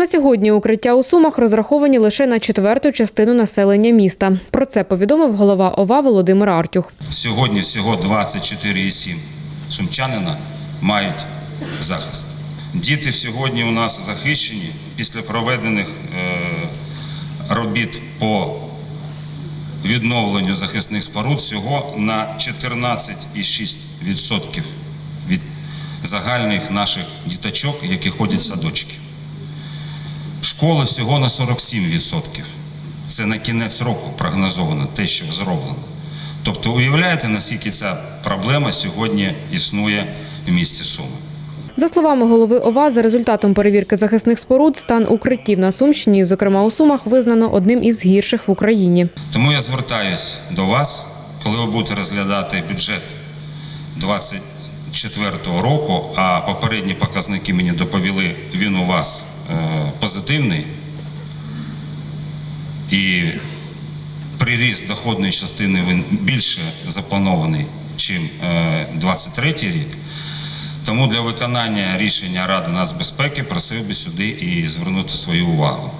На сьогодні укриття у Сумах розраховані лише на четверту частину населення міста. Про це повідомив голова ОВА Володимир Артюх. Сьогодні всього 24,7 сумчанина мають захист. Діти сьогодні у нас захищені після проведених е, робіт по відновленню захисних споруд всього на 14,6% від загальних наших діточок, які ходять в садочки. Школи всього на 47%. Це на кінець року прогнозовано те, що зроблено. Тобто, уявляєте, наскільки ця проблема сьогодні існує в місті Суми. За словами голови ОВА, за результатом перевірки захисних споруд, стан укриттів на Сумщині, зокрема у Сумах, визнано одним із гірших в Україні. Тому я звертаюсь до вас, коли ви будете розглядати бюджет 2024 року, а попередні показники мені доповіли, він у вас е, позитивний. І приріст доходної частини він більше запланований, чим 23 рік. Тому для виконання рішення Ради нацбезпеки просив би сюди і звернути свою увагу.